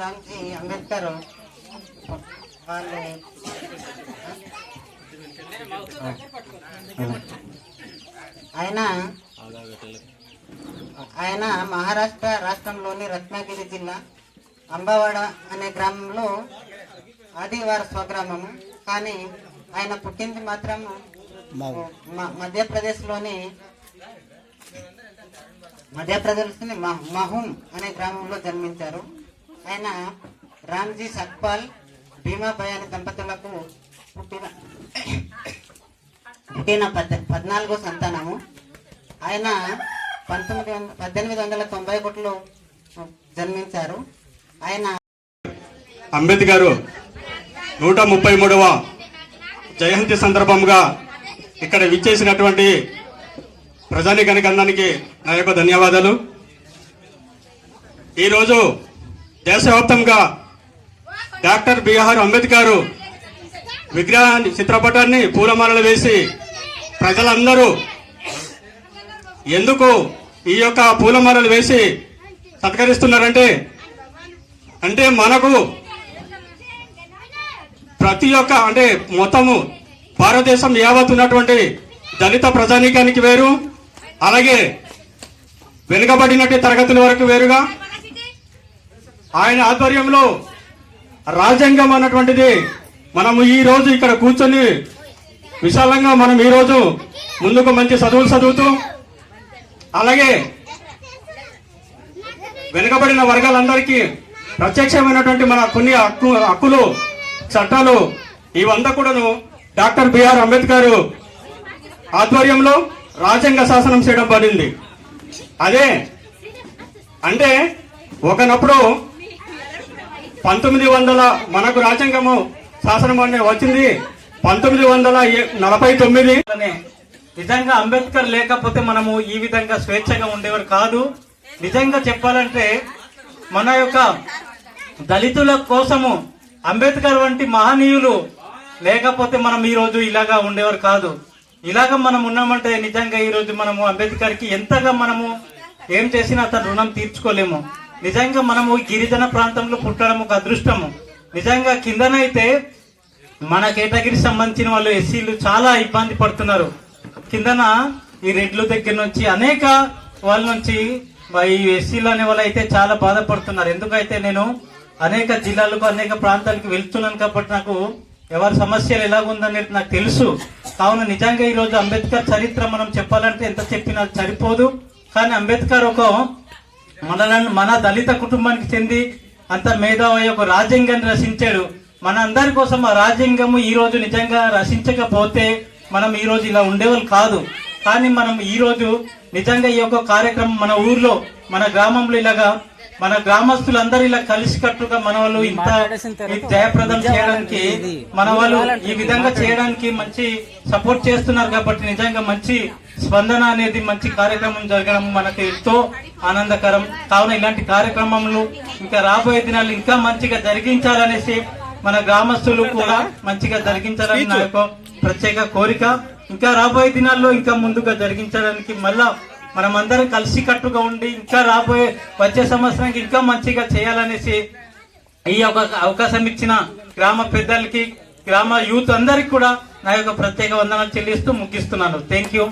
రామ్జీ అంబేద్కర్. వాళ్ళు ఆయన ఆయన మహారాష్ట్ర రాష్ట్రంలోని రత్నగిరి జిల్లా అంబవాడ అనే గ్రామంలో అది వారి స్వగ్రామము. కానీ ఆయన పుట్టింది మాత్రం మధ్యప్రదేశ్లోని మధ్యప్రదేశ్లోని మహూం అనే గ్రామంలో జన్మించారు. ఆయన రామ్జీ సక్పాల్ భీమాబాయ్ అనే దంపతులకు పుట్టిన పుట్టిన పద్ పద్నాలుగో సంతానము. ఆయన పంతొమ్మిది వందల పద్దెనిమిది వందల తొంభై ఒకటిలో జన్మించారు. ఆయన అంబేద్కర్ నూట ముప్పై మూడవ జయంతి సందర్భంగా ఇక్కడ విచ్చేసినటువంటి ప్రజానికానికి అందరికి నా యొక్క ధన్యవాదాలు. ఈరోజు దేశవ్యాప్తంగా డాక్టర్ బిఆర్ అంబేద్కర్ విగ్రహాన్ని చిత్రపటాన్ని పూలమాలలు వేసి ప్రజలందరూ ఎందుకు ఈ యొక్క పూలమాలలు వేసి సత్కరిస్తున్నారంటే అంటే మనకు ప్రతి ఒక్క అంటే మొత్తము భారతదేశం యావత్ ఉన్నటువంటి దళిత ప్రజానీకానికి వేరు అలాగే వెనుకబడినట్టు తరగతుల వరకు వేరుగా ఆయన ఆధ్వర్యంలో రాజ్యాంగం అన్నటువంటిది మనము ఈ రోజు ఇక్కడ కూర్చొని విశాలంగా మనం ఈ రోజు ముందుకు మంచి చదువులు చదువుతూ అలాగే వెనుకబడిన వర్గాలందరికీ ప్రత్యక్షమైనటువంటి మన కొన్ని హక్కు హక్కులు చట్టాలు ఇవంతా కూడాను డాక్టర్ బిఆర్ అంబేద్కర్ ఆధ్వర్యంలో రాజ్యాంగ శాసనం చేయడం పడింది. అదే అంటే ఒకనప్పుడు పంతొమ్మిది వందల మనకు రాజ్యాంగము శాసనం అనే వచ్చింది. పంతొమ్మిది వందల నలభై తొమ్మిది. అనే నిజంగా అంబేద్కర్ లేకపోతే మనము ఈ విధంగా స్వేచ్ఛగా ఉండేవారు కాదు. నిజంగా చెప్పాలంటే మన యొక్క దళితుల కోసము అంబేద్కర్ వంటి మహనీయులు లేకపోతే మనం ఈ రోజు ఇలాగా ఉండేవారు కాదు. ఇలాగ మనం ఉన్నామంటే నిజంగా ఈ రోజు మనము అంబేద్కర్కి ఎంతగా మనము ఏం చేసినా అతను రుణం తీర్చుకోలేము. నిజంగా మనము గిరిజన ప్రాంతంలో పుట్టడం ఒక అదృష్టము. నిజంగా కిందనైతే మన కేటగిరీ సంబంధించిన వాళ్ళు ఎస్సీలు చాలా ఇబ్బంది పడుతున్నారు. కిందన ఈ రెడ్ల దగ్గర నుంచి అనేక వాళ్ళ నుంచి ఈ ఎస్సీలు అనే వాళ్ళు అయితే చాలా బాధపడుతున్నారు. ఎందుకైతే నేను అనేక జిల్లాలకు అనేక ప్రాంతాలకు వెళ్తున్నాను కాబట్టి నాకు ఎవరి సమస్యలు ఎలాగుందనేది నాకు తెలుసు. కావున నిజంగా ఈరోజు అంబేద్కర్ చరిత్ర మనం చెప్పాలంటే ఎంత చెప్పినా సరిపోదు. కానీ అంబేద్కర్ ఒక మనలను మన దళిత కుటుంబానికి చెంది అంత మేధావి ఒక రాజ్యాంగాన్ని రచించాడు. మన అందరి కోసం ఆ రాజ్యాంగము ఈ రోజు నిజంగా రచించకపోతే మనం ఈ రోజు ఇలా ఉండేవాళ్ళు కాదు. కానీ మనం ఈ రోజు నిజంగా ఈ యొక్క కార్యక్రమం మన ఊర్లో మన గ్రామంలో ఇలాగా మన గ్రామస్తులందరూ ఇలా కలిసికట్టుగా మన వాళ్ళు ఇంత జయప్రదం చేయడానికి మన వాళ్ళు ఈ విధంగా చేయడానికి మంచి సపోర్ట్ చేస్తున్నారు కాబట్టి నిజంగా మంచి స్పందన అనేది మంచి కార్యక్రమం జరగడం మనకి ఎంతో ఆనందకరం. కావున ఇలాంటి కార్యక్రమములు ఇంకా రాబోయే దినాలు ఇంకా మంచిగా జరిగించాలనేసి మన గ్రామస్తులు కూడా మంచిగా జరిగించాలని నా యొక్క ప్రత్యేక కోరిక. ఇంకా రాబోయే దినాల్లో ఇంకా ముందుగా జరిగించడానికి మళ్ళా మనమందరం కలిసి కట్టుగా ఉండి ఇంకా రాబోయే వచ్చే సంవత్సరానికి ఇంకా మంచిగా చేయాలనేసి ఈ ఒక అవకాశం ఇచ్చిన గ్రామ పెద్దలకి గ్రామ యూత్ అందరికి కూడా నా యొక్క ప్రత్యేక వందనాలు చెల్లిస్తూ ముగిస్తున్నాను. Thank you